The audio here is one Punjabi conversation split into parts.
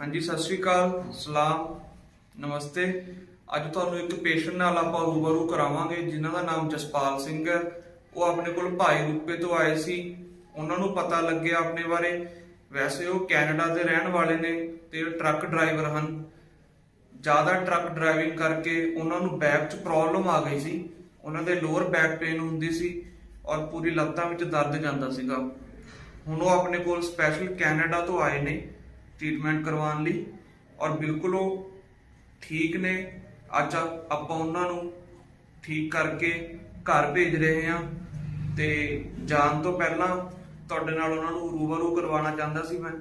ਹਾਂਜੀ, ਸਤਿ ਸ਼੍ਰੀ ਅਕਾਲ, ਸਲਾਮ, ਨਮਸਤੇ। ਅੱਜ ਤੁਹਾਨੂੰ ਇੱਕ ਪੇਸ਼ੈਂਟ ਨਾਲ ਆਪਾਂ ਰੂਬਰੂ ਕਰਾਵਾਂਗੇ, ਜਿਨ੍ਹਾਂ ਦਾ ਨਾਮ ਜਸਪਾਲ ਸਿੰਘ ਹੈ। ਉਹ ਆਪਣੇ ਕੋਲ ਭਾਈ ਰੂਪੇ ਤੋਂ ਆਏ ਸੀ। ਉਹਨਾਂ ਨੂੰ ਪਤਾ ਲੱਗਿਆ ਆਪਣੇ ਬਾਰੇ। ਵੈਸੇ ਉਹ ਕੈਨੇਡਾ ਦੇ ਰਹਿਣ ਵਾਲੇ ਨੇ ਤੇ ਟਰੱਕ ਡਰਾਈਵਰ ਹਨ। ਜ਼ਿਆਦਾ ਟਰੱਕ ਡਰਾਈਵਿੰਗ ਕਰਕੇ ਉਹਨਾਂ ਨੂੰ ਬੈਕ 'ਚ ਪ੍ਰੋਬਲਮ ਆ ਗਈ ਸੀ। ਉਹਨਾਂ ਦੇ ਲੋਅਰ ਬੈਕ ਪੇਨ ਹੁੰਦੀ ਸੀ ਔਰ ਪੂਰੀ ਲੱਤਾਂ ਵਿੱਚ ਦਰਦ ਜਾਂਦਾ ਸੀਗਾ। ਹੁਣ ਉਹ ਆਪਣੇ ਕੋਲ ਸਪੈਸ਼ਲ ਕੈਨੇਡਾ ਤੋਂ ਆਏ ਨੇ। ਟ੍ਰੀਟਮੈਂਟ ਕਰਵਾਉਣ ਲਈ ਔਰ ਬਿਲਕੁਲ ਉਹ ਠੀਕ ਨੇ। ਅੱਜ ਆਪਾਂ ਉਹਨਾਂ ਨੂੰ ਠੀਕ ਕਰਕੇ ਘਰ ਭੇਜ ਰਹੇ ਹਾਂ ਤੇ ਜਾਣ ਤੋਂ ਪਹਿਲਾਂ ਤੁਹਾਡੇ ਨਾਲ ਉਹਨਾਂ ਨੂੰ ਰੂਬਰੂ ਕਰਵਾਉਣਾ ਚਾਹੁੰਦਾ ਸੀ ਮੈਂ।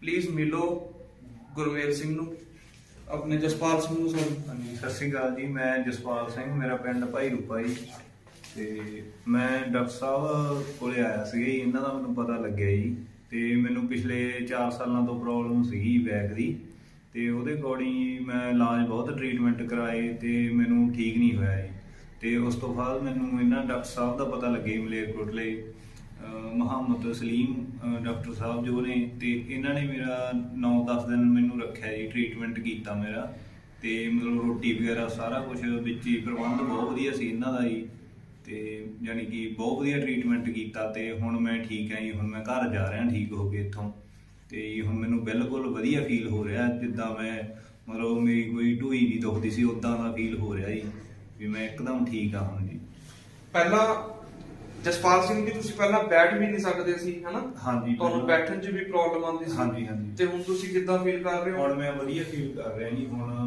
ਪਲੀਜ਼ ਮਿਲੋ ਗੁਰਮੇਲ ਸਿੰਘ ਨੂੰ, ਆਪਣੇ ਜਸਪਾਲ ਸਿੰਘ ਨੂੰ ਹਾਂਜੀ, ਸਤਿ ਸ਼੍ਰੀ ਅਕਾਲ ਜੀ, ਮੈਂ ਜਸਪਾਲ ਸਿੰਘ, ਮੇਰਾ ਪਿੰਡ ਭਾਈ ਰੂਪਾ ਜੀ ਤੇ ਮੈਂ ਡਾਕਟਰ ਸਾਹਿਬ ਕੋਲੇ ਆਇਆ ਸੀ ਇਹਨਾਂ ਦਾ ਮੈਨੂੰ ਪਤਾ ਲੱਗਿਆ ਜੀ। ਤੇ ਮੈਨੂੰ ਪਿਛਲੇ 4 ਸਾਲਾਂ ਤੋਂ ਪ੍ਰੋਬਲਮ ਸੀਗੀ ਬੈਕ ਦੀ ਤੇ ਉਹਦੇ ਅਕੋਰਡਿੰਗ ਮੈਂ ਇਲਾਜ ਬਹੁਤ ਟ੍ਰੀਟਮੈਂਟ ਕਰਾਏ ਤੇ ਮੈਨੂੰ ਠੀਕ ਨਹੀਂ ਹੋਇਆ ਜੀ। ਤੇ ਉਸ ਤੋਂ ਬਾਅਦ ਮੈਨੂੰ ਇਹਨਾਂ ਡਾਕਟਰ ਸਾਹਿਬ ਦਾ ਪਤਾ ਲੱਗੇ ਮਲੇਰਕੋਟਲੇ ਮੁਹੰਮਦ ਸਲੀਮ ਡਾਕਟਰ ਸਾਹਿਬ ਜੋ ਨੇ ਤੇ ਇਹਨਾਂ ਨੇ ਮੇਰਾ 9-10 ਦਿਨ ਮੈਨੂੰ ਰੱਖਿਆ ਜੀ ਟ੍ਰੀਟਮੈਂਟ ਕੀਤਾ ਮੇਰਾ ਤੇ ਮਤਲਬ ਰੋਟੀ ਵਗੈਰਾ ਸਾਰਾ ਕੁਝ ਵਿੱਚ ਹੀ ਪ੍ਰਬੰਧ ਬਹੁਤ ਵਧੀਆ ਸੀ ਇਹਨਾਂ ਦਾ ਜੀ। ਤੇ ਯਾਨੀ ਕਿ ਬਹੁਤ ਵਧੀਆ ਟ੍ਰੀਟਮੈਂਟ ਕੀਤਾ ਤੇ ਹੁਣ ਮੈਂ ਠੀਕ ਹਾਂ ਜੀ ਹੁਣ ਮੈਂ ਘਰ ਜਾ ਰਿਹਾ ਠੀਕ ਹੋ ਕੇ ਇੱਥੋਂ। ਤੇ ਹੁਣ ਮੈਨੂੰ ਬਿਲਕੁਲ ਵਧੀਆ ਫੀਲ ਹੋ ਰਿਹਾ ਜਿੱਦਾਂ ਮੈਂ ਮਤਲਬ ਮੇਰੀ ਕੋਈ ਢੂਈ ਨਹੀਂ ਦੁਖਦੀ ਸੀ ਉਦਾਂ ਦਾ ਫੀਲ ਹੋ ਰਿਹਾ ਜੀ ਵੀ ਮੈਂ ਇੱਕਦਮ ਠੀਕ ਆ ਹੁਣ ਜੀ। ਪਹਿਲਾਂ ਜਸਪਾਲ ਸਿੰਘ ਜੀ ਤੁਸੀਂ ਪਹਿਲਾਂ ਬੈਠ ਵੀ ਨਹੀਂ ਸਕਦੇ ਸੀ ਹਨਾ? ਹਾਂਜੀ ਤੁਹਾਨੂੰ ਬੈਠਣ 'ਚ ਵੀ ਪ੍ਰੋਬਲਮ ਆਉਂਦੀ ਸੀ। ਹਾਂਜੀ ਹਾਂਜੀ। ਤੇ ਹੁਣ ਤੁਸੀਂ ਕਿੱਦਾਂ ਫੀਲ ਕਰ ਰਹੇ ਹੋ? ਹੁਣ ਮੈਂ ਵਧੀਆ ਫੀਲ ਕਰ ਰਿਹਾ ਜੀ ਹੁਣ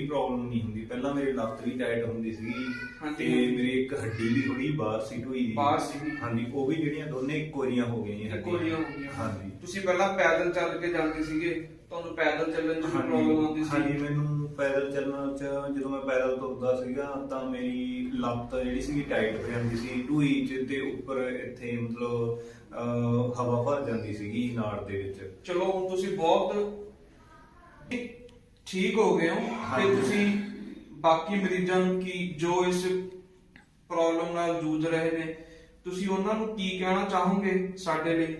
ਕੋਈ ਪ੍ਰੋਬਲਮ ਨਹੀਂ ਹੁੰਦੀ। ਪਹਿਲਾਂ ਮੇਰੀ ਲੱਤ ਵੀ ਟਾਈਟ ਹੁੰਦੀ ਸੀਗੀ ਹਾਂਜੀ, ਤੇ ਹਾਂਜੀ। ਮੇਰੀ ਇੱਕ ਹੱਡੀ ਵੀ ਥੋੜੀ ਬਾਹਰ ਸੀ। ਦੀ ਬਾਹਰ ਸੀਗੀ। ਹਾਂਜੀ ਉਹ ਵੀ ਜਿਹੜੀਆਂ ਦੋਨੇ ਇੱਕੋ ਜਿਹੀਆਂ ਹੋ ਗਈਆਂ ਜੀ ਇੱਕੋ ਜਿਹੀਆਂ ਹੋ ਗਈਆਂ। ਹਾਂਜੀ। ਤੁਸੀਂ ਪਹਿਲਾਂ ਪੈਦਲ ਚੱਲ ਕੇ ਜਾਂਦੇ ਸੀਗੇ ਤੁਹਾਨੂੰ ਪੈਦਲ ਚੱਲਣ 'ਚ ਵੀ ਪ੍ਰੋਬਲਮ ਆਉਂਦੀ ਹਾਂਜੀ ਸੀ ਮੈਨੂੰ ਪੈਦਲ ਚੱਲਣ ਚ ਜਦੋਂ ਮੈਂ ਪੈਦਲ ਤੁਰਦਾ ਸੀਗਾ ਤਾਂ ਮੇਰੀ ਲੱਤ ਜਿਹੜੀ ਸੀਗੀ ਟਾਈਟ ਹੋ ਜਾਂਦੀ ਸੀ ਢੂਈ ਚ ਤੇ ਉੱਪਰ ਇੱਥੇ ਮਤਲਬ ਅਹ, ਹਵਾ ਭਰ ਜਾਂਦੀ ਸੀਗੀ ਨਾੜ ਦੇ ਵਿੱਚ। ਚਲੋ ਹੁਣ ਤੁਸੀਂ ਬਹੁਤ ਠੀਕ ਹੋ ਗਏ ਹੋ ਤੇ। ਤੁਸੀਂ ਬਾਕੀ ਮਰੀਜ਼ਾਂ ਨੂੰ ਕੀ ਜੋ ਇਸ ਪ੍ਰੋਬਲਮ ਨਾਲ ਜੂਝ ਰਹੇ ਨੇ ਤੁਸੀਂ ਉਹਨਾਂ ਨੂੰ ਕੀ ਕਹਿਣਾ ਚਾਹੋਗੇ ਸਾਡੇ ਲਈ?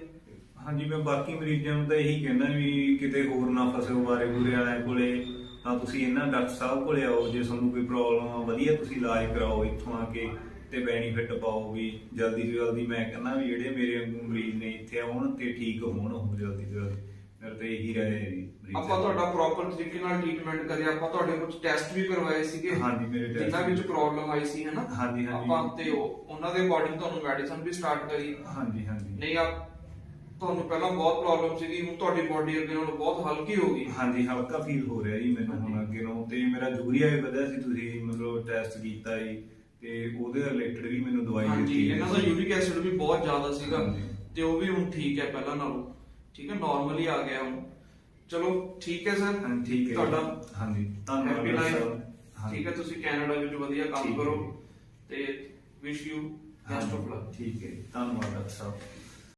ਹਾਂਜੀ ਮੈਂ ਬਾਕੀ ਮਰੀਜ਼ਾਂ ਨੂੰ ਤਾਂ ਇਹੀ ਕਹਿੰਦਾ ਵੀ ਕਿਤੇ ਹੋਰ ਨਾ ਫਸਿਓ ਬਾਰੇ ਬੁਰੇ ਵਾਲਿਆਂ ਕੋਲੇ। ਤਾਂ ਤੁਸੀਂ ਇਹਨਾਂ ਡਾਕਟਰ ਸਾਹਿਬ ਕੋਲੇ ਆਓ ਜੇ ਤੁਹਾਨੂੰ ਕੋਈ ਪ੍ਰੋਬਲਮ ਆ ਵਧੀਆ ਤੁਸੀਂ ਇਲਾਜ ਕਰਾਓ ਇੱਥੋਂ ਆ ਕੇ ਤੇ ਬੈਨੀਫਿਟ ਪਾਓ ਵੀ ਜਲਦੀ ਤੋਂ ਜਲਦੀ। ਮੈਂ ਕਹਿੰਦਾ ਵੀ ਜਿਹੜੇ ਮੇਰੇ ਮਰੀਜ਼ ਨੇ ਇੱਥੇ ਆਉਣ ਤੇ ਠੀਕ ਹੋਣ ਉਹ ਜਲਦੀ ਤੋਂ ਜਲਦੀ। ਮੇਰੇ ਤਾਂ ਇਹੀ ਰਹੇ ਜੀ ਆਪਾਂ। ਤੁਹਾਡਾ ਪ੍ਰੋਪਰ ਤਰੀਕੇ ਨਾਲ ਟ੍ਰੀਟਮੈਂਟ ਕਰਿਆ ਆਪਾਂ ਤੁਹਾਡੇ ਕੁਝ ਟੈਸਟ ਵੀ ਕਰਵਾਏ ਸੀਗੇ ਹਾਂਜੀ, ਮੇਰੇ test ਜਿਨ੍ਹਾਂ ਵਿੱਚ ਪ੍ਰੋਬਲਮ ਆਈ ਸੀ ਹੈਨਾ? ਹਾਂਜੀ, ਹਾਂਜੀ। ਆਪਾਂ ਤੇ ਉਹ ਉਹਨਾਂ ਦੇ ਅਕੋਰਡਿੰਗ ਤੁਹਾਨੂੰ ਮੈਡੀਸਨ ਵੀ ਸਟਾਰਟ ਕਰੀ। ਹਾਂਜੀ ਹਾਂਜੀ। ਨਹੀਂ ਆ ਤੁਹਾਨੂੰ ਪਹਿਲਾਂ ਬਹੁਤ ਪ੍ਰੋਬਲਮ ਸੀਗੀ ਹੁਣ ਤੁਹਾਡੀ ਬਾਡੀ ਅੱਗੇ ਨਾਲੋਂ ਬਹੁਤ ਹਲਕੀ ਹੋ ਗਈ। ਹਾਂਜੀ ਹਲਕਾ ਫੀਲ ਹੋ ਰਿਹਾ ਜੀ ਮੈਨੂੰ ਹੁਣ ਅੱਗੇ ਨੂੰ ਤੇ ਮੇਰਾ ਯੂਰੀਆ ਵੀ ਵਧਿਆ ਸੀ ਤੁਸੀਂ ਮਤਲਬ ਟੈਸਟ ਕੀਤਾ ਜੀ ਤੇ ਉਹਦੇ ਰਿਲੇਟਡ ਵੀ ਮੈਨੂੰ ਦਵਾਈ ਹਾਂਜੀ ਦਿੱਤੀ ਇਹਨਾਂ ਦਾ ਯੂਰਿਕ ਐਸਿਡ ਵੀ ਬਹੁਤ ਜ਼ਿਆਦਾ ਸੀਗਾ ਹਾਂਜੀ। ਤੇ ਉਹ ਵੀ ਹੁਣ ਠੀਕ ਹੈ ਪਹਿਲਾਂ ਨਾਲੋਂ। ਠੀਕ ਹੈ ਨਾਰਮਲੀ ਆ ਗਿਆ ਹੁਣ ਚਲੋ ਠੀਕ ਹੈ ਸਰ ਹਾਂਜੀ, ਠੀਕ ਹੈ। ਤੁਹਾਡਾ ਹਾਂਜੀ ਧੰਨਵਾਦ ਹੈਪੀ ਲਾਈਫ। ਠੀਕ ਹੈ ਤੁਸੀਂ ਕੈਨੇਡਾ ਵਿੱਚ ਵਧੀਆ ਕੰਮ ਹੈ ਕਰੋ। ਤੇ wish you best of luck ਠੀਕ ਹੈ। ਧੰਨਵਾਦ ਡਾਕਟਰ ਸਾਹਿਬ